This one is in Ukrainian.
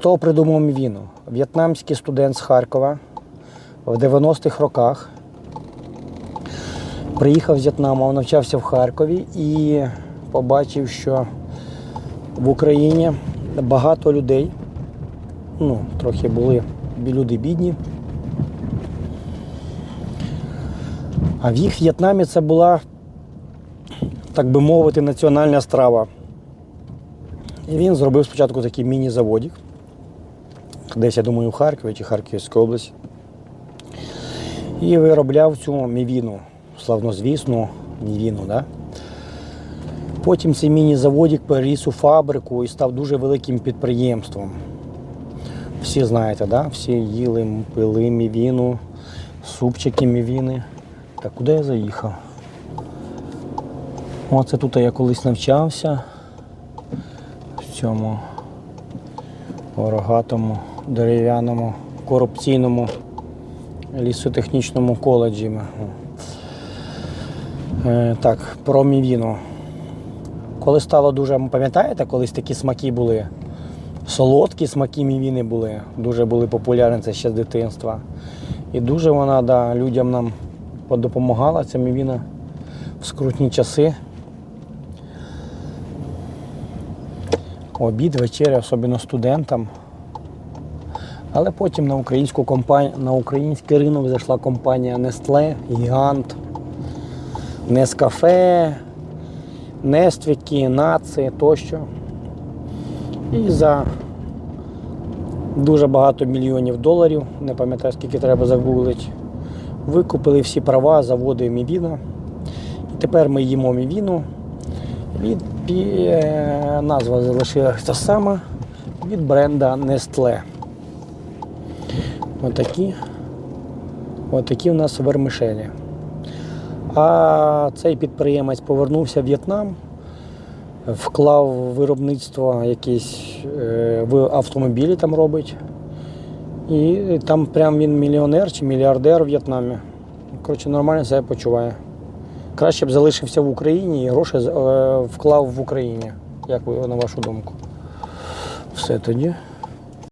Хто придумав мівіну? В'єтнамський студент з Харкова в 90-х роках. Приїхав з В'єтнаму, навчався в Харкові і побачив, що в Україні багато людей, ну, трохи були люди бідні. А в їх В'єтнамі це була, так би мовити, національна страва. І він зробив спочатку такий міні-заводик. Десь, я думаю, у Харкові чи Харківській області. І виробляв цю мівіну, славнозвісну мівіну. Да? Потім цей міні-заводик переріс у фабрику і став дуже великим підприємством. Всі знаєте, да? всі їли, пили мівіну, супчики мівіни. Так, куди я заїхав? Оце тут я колись навчався в цьому рогатому, дерев'яному, корупційному лісотехнічному коледжі. Е, Так, про мівіну. Коли стало дуже, пам'ятаєте, колись такі смаки були? Солодкі смаки мівіни були, дуже були популярні це ще з дитинства. І дуже вона да, людям нам допомагала, ця мівіна в скрутні часи. Обід, вечеря, особливо студентам. Але потім на українську компанію, на український ринок зайшла компанія Nestle, Гігант, Нескафе, Нествіки, Наци тощо. І за дуже багато мільйонів доларів, не пам'ятаю скільки треба загуглити, викупили всі права заводи Мівіна. І тепер ми їмо Мівіну. Від е, назва залишилася та сама від бренда Nestle. Отакі. Отакі у нас вермишелі. А цей підприємець повернувся в В'єтнам, вклав виробництво якісь е, в автомобілі там робить. І там прям він мільйонер чи мільярдер в В'єтнамі. Коротше, нормально себе почуває. Краще б залишився в Україні і гроші е, вклав в Україні. Як на вашу думку? Все тоді.